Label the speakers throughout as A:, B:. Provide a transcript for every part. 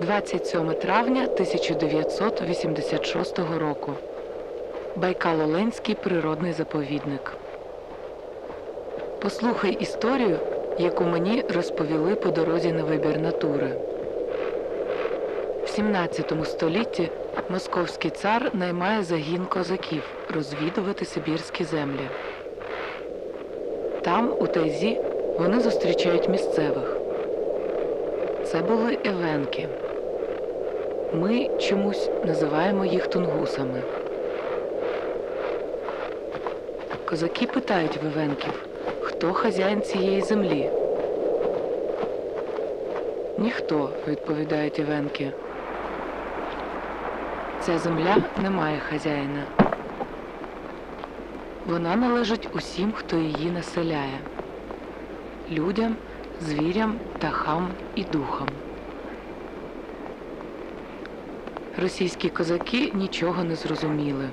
A: 27 травня 1986 року. Байкал-Оленський природний заповідник. Послухай історію, яку мені розповіли по дорозі на вибір натури. В 17 столітті московський цар наймає загін козаків розвідувати сибірські землі. Там, у тайзі, вони зустрічають місцевих. Це були евенки. Ми чомусь називаємо їх тунгусами. Козаки питають в евенків, хто хазяїн цієї землі. Ніхто, відповідають івенки. Ця земля не має хазяїна. Вона належить усім, хто її населяє людям, звірям, птахам і духам. Російські козаки нічого не зрозуміли.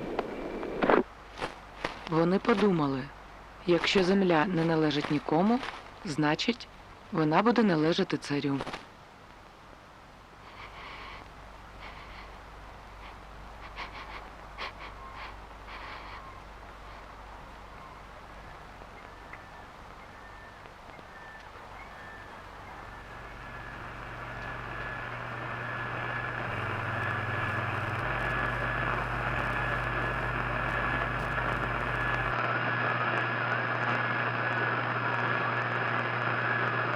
A: Вони подумали, якщо земля не належить нікому, значить вона буде належати царю.